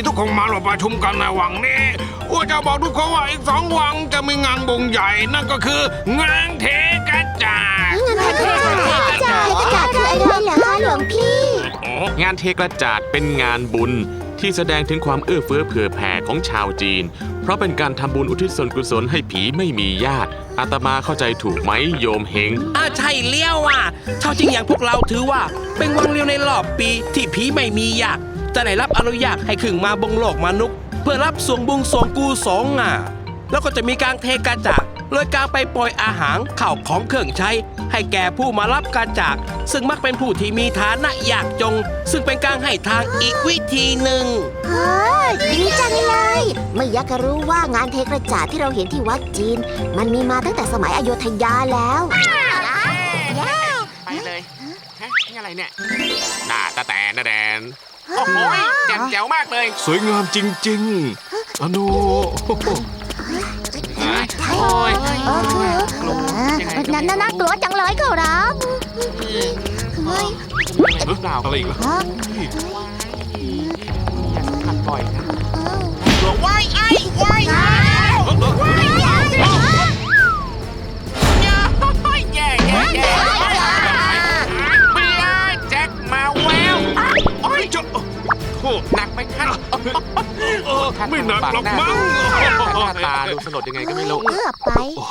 ที่ทุกคนมาร่วมประชุมกันในวังนี้อ้วจะบอกทุกคนว่าอีกสองวังจะมีงานบุงใหญ่นั่นก็คืองานเทกระจาดงานเทกระจาดเทกระจาดคืออะไรเหรอคะหลวงพี่ งานเทกระจาดเป็นงานบุญที่แสดงถึงความเอื้อเฟื้อเผื่อแผ่ของชาวจีน เพราะเป็นการทำบุญอุทิศส่วนกุศลให้ผีไม่มีญาติ อาตมาเข้าใจถูกไหมโยมเฮงอ่าใช่เลี้ยวอะชาวจริงอย่างพวกเราถือว่า เป็นวังเลียวในรอบปีที่ผีไม่มีอยาก จะได้รับอนุญาตให้ขึ้นมาบงโลกมนุษย์ เพื่อรับส่วงบุญส่วงกูสองอะแล้วก็จะมีการเทกาจากโดยการไปปล่อยอาหารข่าวของเครื่องใช้ ให้แก่ผู้มารับกาจาก ซึ่งมักเป็นผู้ที่มีฐานะยากจนซึ่งเป็นการให้ทางอีกวิธีหนึ่งเฮ้ยดีจังเลย ไม่อยากจะรู้ว่างานเทกระจาดที่เราเห็นที่วัดจีน มันมีมาตั้งแต่สมัยอโยธยาแล้ว อะไรเนี่ยหน้าตาแตนนะแดน โอ้โหแจ่มแจ๋วมากเลยสวยงามจริงๆอโนโอ้ยเออคือยังไงนั่นน่ากลัวจังเลยขอรับเฮ้ยหรือเปล่าอะไรอีกล่ะฮะอย่าสัมผัสบ่อยนะว้ ไม่หนักหรอกมั้งหน้าตาดูสลดยังไงก็ไม่รู้ เกือบไป โอ้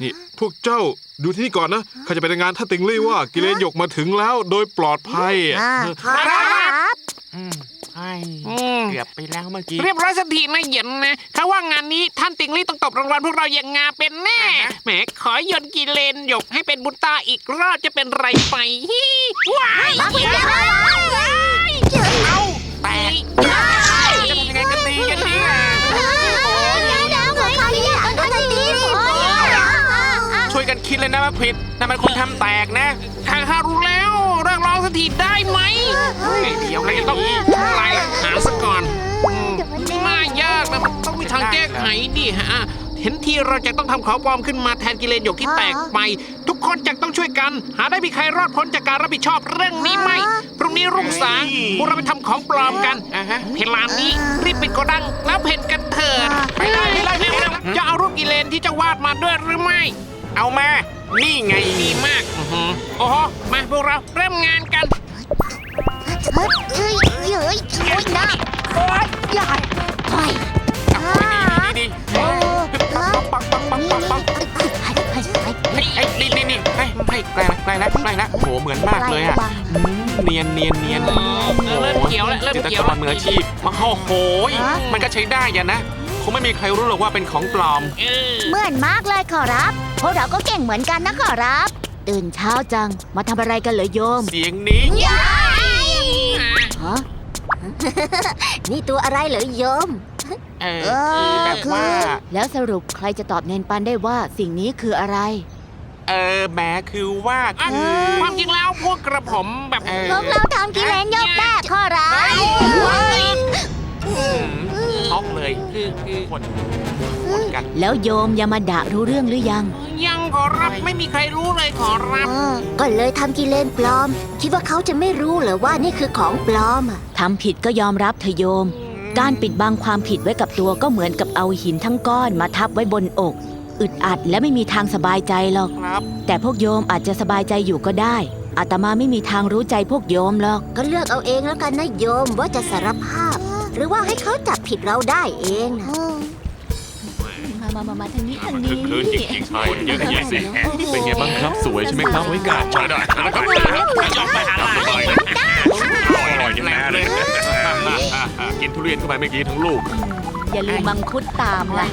นี่พวกเจ้าดูที่นี่ก่อนนะข้าจะไปรายงานท่านติงลี่ว่ากิเลนหยกมาถึงแล้วโดยปลอดภัยอ่าครับ อืมใช่อืม เกือบไปแล้วเมื่อกี้ เรียบร้อยสักทีนะเหย็นนะเขาว่างานนี้ท่านติงลี่ต้องตบรางวัลพวกเราอย่างงาเป็นแน่อ่าฮะแหมขอโยนกีเลนหยกให้เป็นบุญตาอีกรอบจะเป็นไรไปฮิว้ายมาคุยกันเลยเอา คิดเลยนะว่าผิดนั่นมันคนทำแตกนะข้าข้ารู้แล้วเรื่องร้องสักทีได้ไหมเดี๋ยวเราจะต้องทำลายหลักฐานซะก่อนอืมน่ายากนะมันต้องมีทางแก้ไขดิฮะ เห็นทีเราจะต้องทำของปลอมขึ้นมาแทนกิเลนหยกที่แตกไป ทุกคนจะต้องช่วยกัน หาได้มีใครรอดพ้นจากการรับผิดชอบเรื่องนี้ไหมพรุ่งนี้รุ่งสางพวกเราไปทำของปลอมกันเพลานนี้รีบปิดโกดังแล้วเพ่นกันเถิดไปเลยไปเลยไปเลยจะเอารูปกิเลนที่เจะวาดมาด้วยหรือไม่ เอามา นี่ไงดีมากอื้อหือโอ้โหมาพวกเราเริ่มงานกัน เฮ้ยเฮ้ยเฮ้ยโอ้ยนะโอ้ยใหญ่โอ้ยดีโอ้ปังปังปังปังปังปังเฮ้ยเฮ้ยนี่นี่นี่เฮ้ยเฮ้ยใกล้ละใกล้ละใกล้ละโหเหมือนมากเลยอะอืมเนียนเนียนเนียนเออเริ่มเขียวแล้วเริ่มจิตรเขียวกรมืออาชีพมาโอ้โหยมันก็ใช้ได้อย่านะคงไม่มีใครรู้หรอกว่าเป็นของปลอม เออเหมือนมากเลยขอรับ วกเราก็เก่งเหมือนกันนะขอรับ ตื่นเช้าจังมาทำอะไรกันเหรอโยมเสียงนี้ฮะ นี่ตัวอะไรเหรอโยม เออเออแบบว่า แล้วสรุปใครจะตอบเนนปันได้ว่าสิ่งนี้คืออะไร เออแหมคือว่าอะคือ ความจริงแล้วพวกกระผมแบบเออ พวกเราทำกิเลนยกแบบขอรับ อืมช็อกเลยคือคือคนคนกัน แล้วโยมยามาดะรู้เรื่องหรือยังยัง ขอรับไม่มีใครรู้เลยขอรับก็เลยทำกิเลนปลอม คิดว่าเขาจะไม่รู้เหรอว่านี่คือของปลอมทำผิดก็ยอมรับเถอะโยม การปิดบังความผิดไว้กับตัวก็เหมือนกับเอาหินทั้งก้อนมาทับไว้บนอก อึดอัดและไม่มีทางสบายใจหรอก ครับ แต่พวกโยมอาจจะสบายใจอยู่ก็ได้อาตมาไม่มีทางรู้ใจพวกโยมหรอก ก็เลือกเอาเองแล้วกันนะโยมว่าจะสารภาพ หรือว่าให้เขาจับผิดเราได้เองนะ มามามามาทางนี้ทางนี้คืนจริงๆคนเยอะแยะสิเป็นไงบ้างครับสวยใช่ไหมครับไว้กาดใช่ได้แล้วก็ยอมไปหาอะไรอร่อยแน่เลยกินทุเรียนเข้าไปเมื่อกี้ทั้งลูก อย่าลืมมังคุดตามล่ะ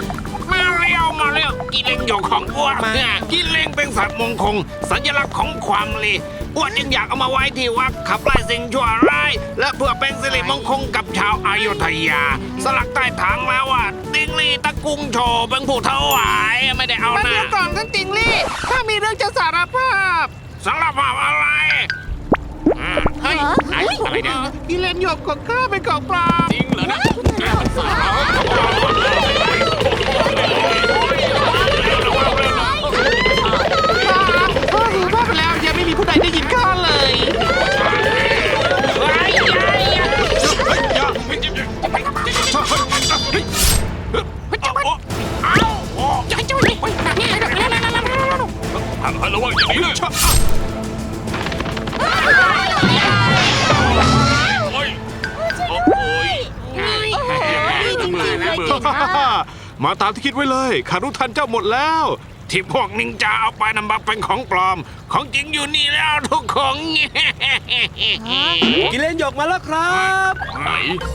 มาเร็วมาเร็วกิเลงหยกของอ้วนมาเนี่ยกิเลงเป็นสัตว์มงคลสัญลักษณ์ของความลี อ้วนจึงอยากเอามาไว้ที่วัดขับไล่สิ่งชั่วร้าย และเพื่อเป็นสิริมงคลกับชาวอายุทยา สลักใต้ฐานแล้วว่าติงลี่ตะกุงโชว์เป็นผู้ถวายไม่ได้เอาหน้าเดี๋ยวก่อนท่านติงลี่ถ้ามีเรื่องจะสารภาพสารภาพอะไรอ่าเฮ้ยไหนอะไรเนี่ยกิเลนหยกของข้าเป็นของปลอมจริงเหรอนะพ่ ห่างหันระวังอย่างนี้เลยโอ้ยโอ้ยมาตามที่คิดไว้เลยคารุทันเจ้าหมดแล้ว ที่พวกนินจาเอาไปนำมาเป็นของปลอม ของจริงอยู่นี่แล้วทุกคนกิเลนหยกมาแล้วครับไหน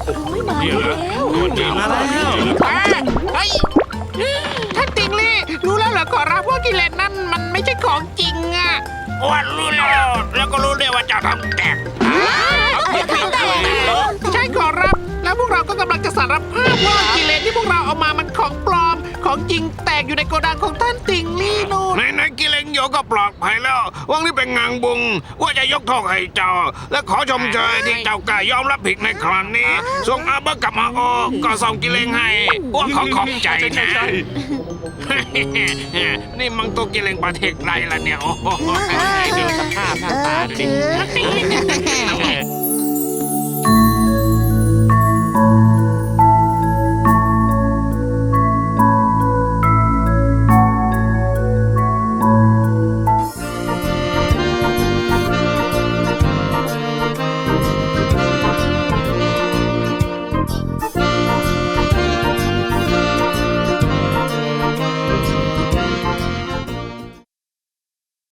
โอ้ยมาแล้วมาแล้วไฮ้ย ของจริงอะว่ารู้แล้ว แล้วก็รู้ด้วยว่าเจ้าทำแตกใช่ขอรับ แล้วพวกเราก็กำลังจะสารภาพว่ากิเลนที่พวกเราเอามามันของปลอม ของจริงแตกอยู่ในโกดังของท่านติงลี่นู่น ในในๆกิเลงโยก็ปลอดภัยแล้ววังนี้เป็นงานบุญว่าจะยกโทษให้เจ้า และขอชมเชยที่เจ้ากล้ายอมรับผิดในครั้งนี้ส่งอาเบะกับมาโอก็ส่งกิเลงให้ว่าขอขอบใจนะ นี่มังตัวกิเลงประเทศไรล่ะเนี่ย โอ้โหดูสภาพหน้าตาดูดิคือ